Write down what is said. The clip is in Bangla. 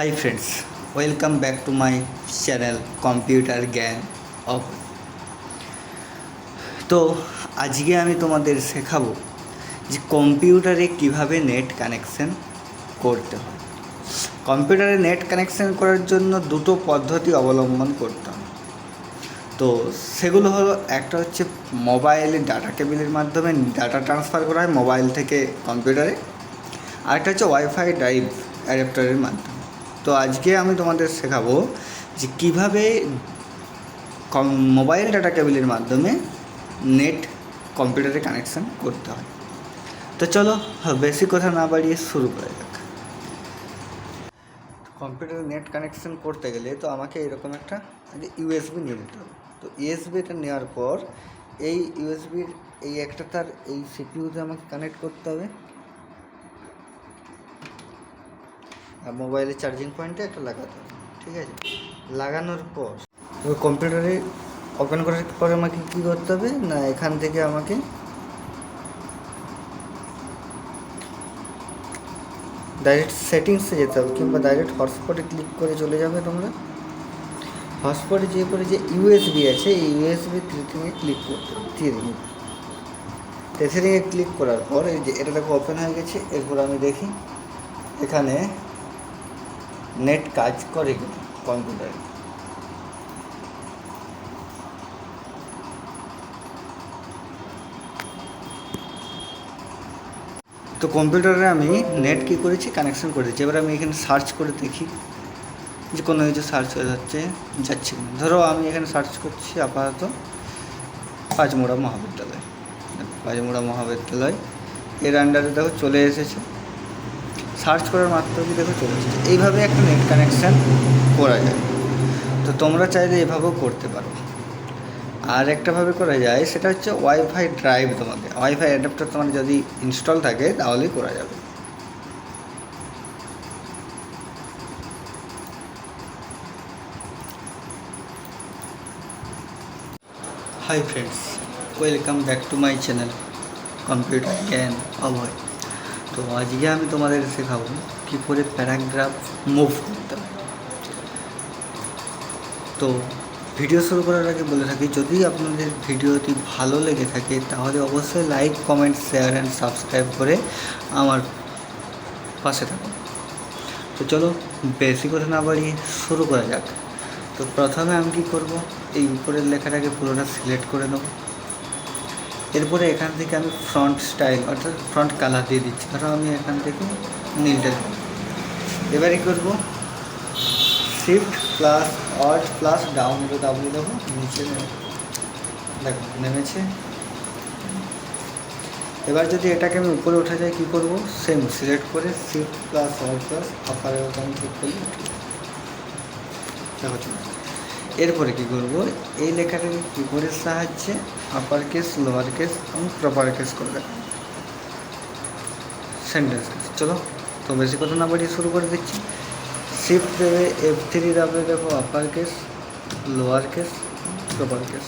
Hi friends welcome back to my channel computer Gyan of তো আজকে আমি তোমাদের শেখাবো যে কম্পিউটারে কীভাবে নেট কানেকশন করতে হয়। কম্পিউটারে নেট কানেকশন করার জন্য দুটো পদ্ধতি অবলম্বন করতে হয়। তো সেগুলো হলো, একটা হচ্ছে মোবাইলে ডাটা কেবিলের মাধ্যমে ডাটা ট্রান্সফার করা হয় মোবাইল থেকে কম্পিউটারে। আরেকটা হচ্ছে ওয়াইফাই ড্রাইভ অ্যাডাপ্টারের মাধ্যমে। তো আজকে আমি তোমাদের শেখাবো যে কীভাবে মোবাইল ডাটা কেবিলের মাধ্যমে নেট কম্পিউটারে কানেকশান করতে হয়। তো চলো বেশি কথা না বাড়িয়ে শুরু করা যাক। কম্পিউটারে নেট কানেকশান করতে গেলে তো আমাকে এরকম একটা ইউএসবি নিয়ে নিতে হবে। তো ইউএসবিটা নেওয়ার পর এই ইউএসবির এই একটা তার, এই সিপিইউতে আমাকে কানেক্ট করতে হবে আর মোবাইলের চার্জিং পয়েন্টে একটা লাগাতে হবে, ঠিক আছে? লাগানোর পর, এবার কম্পিউটারে ওপেন করার পর আমাকে কী করতে হবে? না, এখান থেকে আমাকে ডাইরেক্ট সেটিংসে যেতে হবে, কিংবা ডাইরেক্ট হটস্পটে ক্লিক করে চলে যাবে তোমরা। হটস্পটে যে করে যে ইউএসবি আছে, এই ইউএসবি থ্রিটিংয়ে ক্লিক করতে হবে থ্রিটিংয়ে থ্রিটিংয়ে ক্লিক করার পর এই যে এটা দেখো ওপেন হয়ে গেছে, এরপর আমি দেখি, এখানে নেট কাজ করে কিনা কম্পিউটারে। তো কম্পিউটারে আমি নেট কী করেছি কানেকশন করেছি। এবার আমি এখানে সার্চ করে দেখি যে কোনো কিছু সার্চ হয়ে যাচ্ছে যাচ্ছে ধরো আমি এখানে সার্চ করছি আপাতত পাঁচমোড়া মহাবিদ্যালয়। পাঁচমোড়া মহাবিদ্যালয়, এর আন্ডারে দেখো চলে এসেছে। সার্চ করার মাত্রই দেখো চলে এসেছে এইভাবে একটা নেট কানেকশান করা যায়। তো তোমরা চাইলে এভাবেও করতে পারো। আর একটাভাবে করা যায়, সেটা হচ্ছে ওয়াইফাই ড্রাইভ তোমাদের ওয়াইফাই অ্যাডাপ্টার তোমার যদি ইনস্টল থাকে, তাহলেই করা যাবে। Hi friends welcome back to my channel computer Gyan Abhoy তো আজকে আমি তোমাদের শেখাবো কী করে প্যারাগ্রাফ মুভ করতে তো ভিডিও শুরু করার আগে বলে থাকি, যদি আপনাদের ভিডিওটি ভালো লেগে থাকে, তাহলে অবশ্যই like, comment, share and subscribe করে আমার পাশে থাকুন। তো চলো বেশি কথা না বাড়িয়ে শুরু করা যাক। তো প্রথমে আমি কী করব? এই উপরের লেখাটাকে পুরোটা সিলেক্ট করে নেব। এরপরে এখান থেকে আমি ফ্রন্ট স্টাইল অর্থাৎ ফ্রন্ট কালার দিয়ে দিচ্ছি। ধরো আমি এখান থেকে নীলটা দেবো এবারে করব shift plus alt plus down করে ডাব্লিউ দেবো, নিচে দেখো, নেমেছে। এবার যদি এটাকে আমি উপরে উঠে যাই কী করব? সেম সিলেক্ট করে shift plus alt plus upper আমি ক্লিক করলে দেখো। এরপরে কি করব? এই লেখাটাকে করে সাহায্যে আপার কেস লোয়ার কেস এবং প্রপার কেস করে দেবো। সেন্টেন্স চলো, তো বেশি কথা না বাড়িয়ে শুরু করে দিচ্ছি। শিফট দেবে এফ থ্রি দেবে, দেখো upper case lower case proper case